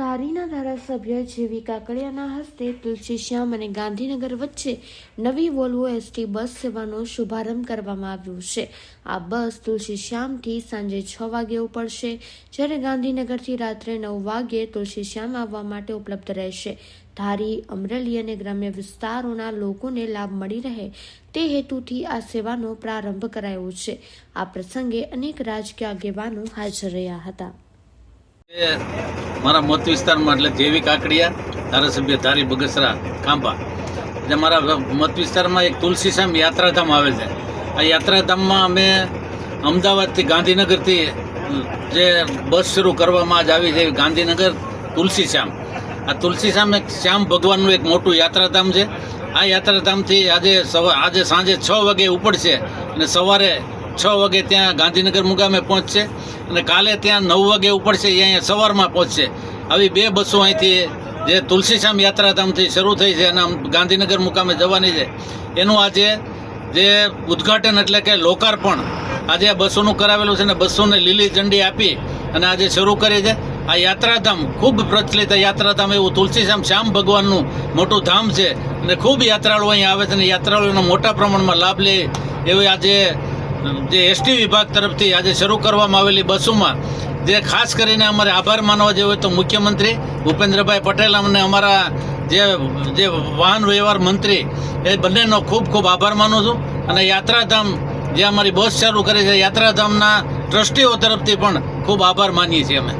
ધારીના ધારાસભ્ય જેવી કાકડિયાના હસ્તે તુલસીશ્યામ અને ગાંધીનગર વચ્ચે નવી વોલ્વો એસટી બસ સેવાનો શુભારંભ કરવામાં આવ્યો છે. આ બસ તુલસીશ્યામથી સાંજે છ વાગે ઉપડશે, જ્યારે ગાંધીનગરથી રાત્રે નવ વાગે તુલસીશ્યામ આવવા માટે ઉપલબ્ધ રહેશે. ધારી, અમરેલી અને ગ્રામ્ય વિસ્તારોના લોકોને લાભ મળી રહે તે હેતુથી આ સેવાનો પ્રારંભ કરાયો છે. આ પ્રસંગે અનેક રાજકીય આગેવાનો હાજર રહ્યા હતા. મારા મત વિસ્તારમાં એટલે જેવી કાકડિયા ધારાસભ્ય ધારી બગસરા, ખાંભા. એટલે મારા મત વિસ્તારમાં એક તુલસીશ્યામ યાત્રાધામ આવે છે. આ યાત્રાધામમાં અમે અમદાવાદથી ગાંધીનગરથી, જે બસ શરૂ કરવામાં જ આવી છે ગાંધીનગર તુલસીશ્યામ આ તુલસીશ્યામ એક શ્યામ ભગવાનનું એક મોટું યાત્રાધામ છે. આ યાત્રાધામથી આજે સવા, આજે સાંજે છ વાગે ઉપડશે અને સવારે છ વાગે ત્યાં ગાંધીનગર મુકામે પહોંચશે અને કાલે ત્યાં નવ વાગે ઉપડશે એ અહીંયા સવારમાં પહોંચશે. આવી બે બસો અહીંથી જે તુલસીશ્યામ યાત્રાધામથી શરૂ થઈ છે અને ગાંધીનગર મુકામે જવાની છે. એનું આજે જે ઉદ્ઘાટન એટલે કે લોકાર્પણ, આજે આ બસોનું કરાવેલું છે ને બસોને લીલી ઝંડી આપી અને આજે શરૂ કરી છે. આ યાત્રાધામ ખૂબ પ્રચલિત યાત્રાધામ એવું તુલસીશ્યામ શ્યામ ભગવાનનું મોટું ધામ છે અને ખૂબ યાત્રાળુઓ અહીં આવે છે અને યાત્રાળુઓનો મોટા પ્રમાણમાં લાભ લે એવી આજે જે એસટી વિભાગ તરફથી આજે શરૂ કરવામાં આવેલી બસોમાં, જે ખાસ કરીને અમારે આભાર માનવા જેવો તો મુખ્યમંત્રી ભૂપેન્દ્રભાઈ પટેલ અને અમારા જે જે વાહન વ્યવહાર મંત્રી, એ બંનેનો ખૂબ ખૂબ આભાર માનું છું. અને યાત્રાધામ, જે અમારી બસ ચાલુ કરે છે, યાત્રાધામના ટ્રસ્ટીઓ તરફથી પણ ખૂબ આભાર માનીએ છીએ અમે.